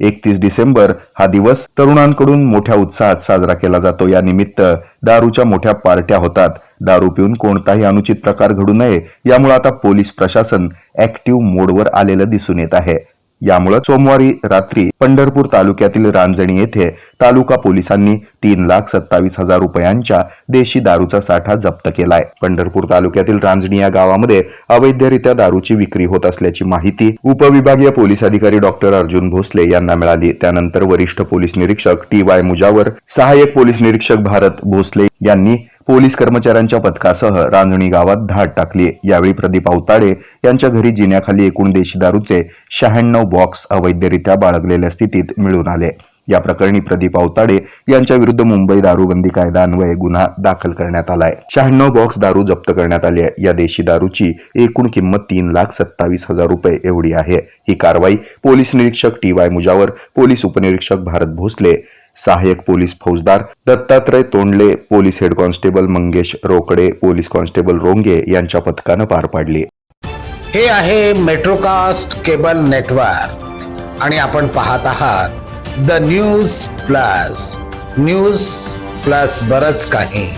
एकतीस डिसेंबर हा दिवस तरुणांकडून मोठ्या उत्साहात साजरा केला जातो. या निमित्त दारूच्या मोठ्या पार्ट्या होतात. दारू पिऊन कोणताही अनुचित प्रकार घडू नये यामुळे आता पोलीस प्रशासन ऍक्टिव्ह मोडवर आलेलं दिसून येत आहे. यामुळे सोमवारी रात्री पंढरपूर तालुक्यातील रांजणी येथे तालुका पोलिसांनी तीन लाख सत्तावीस हजार रुपयांच्या देशी दारूचा साठा जप्त केलाय. पंढरपूर तालुक्यातील रांजणी या गावामध्ये अवैधरित्या दारूची विक्री होत असल्याची माहिती उपविभागीय पोलीस अधिकारी डॉक्टर अर्जुन भोसले यांना मिळाली. त्यानंतर वरिष्ठ पोलीस निरीक्षक टी वाय मुजावर सहाय्यक पोलीस निरीक्षक भारत भोसले यांनी पोलीस कर्मचाऱ्यांच्या पथकासह रांजणी गावात धाड टाकली यावेळी प्रदीप अवताडे यांच्या घरी जिन्याखाली एकूण देशी दारूचे शहाण्णव बॉक्स अवैधरित्या बाळगलेल्या स्थितीत मिळून आले. या प्रकरणी प्रदीप अवताडे यांच्या विरुद्ध मुंबई दारूबंदी कायदा अन्वये गुन्हा दाखल करण्यात आलाय. शहाण्णव बॉक्स दारू जप्त करण्यात आली आहे. या देशी दारूची एकूण किंमत तीन लाख सत्तावीस हजार रुपये एवढी आहे. ही कारवाई पोलीस निरीक्षक टी वाय मुजावर पोलीस उपनिरीक्षक भारत भोसले सहाय्यक पोलीस फौजदार Dattatray Tondale police head constable Mangesh Rokade police constable Ronge यांच्या पथकानं पार पाडली. हे आहे मेट्रोकास्ट केबल नेटवर्क. आणि आपण पाहत आहात the News Plus. News Plus बरच काही.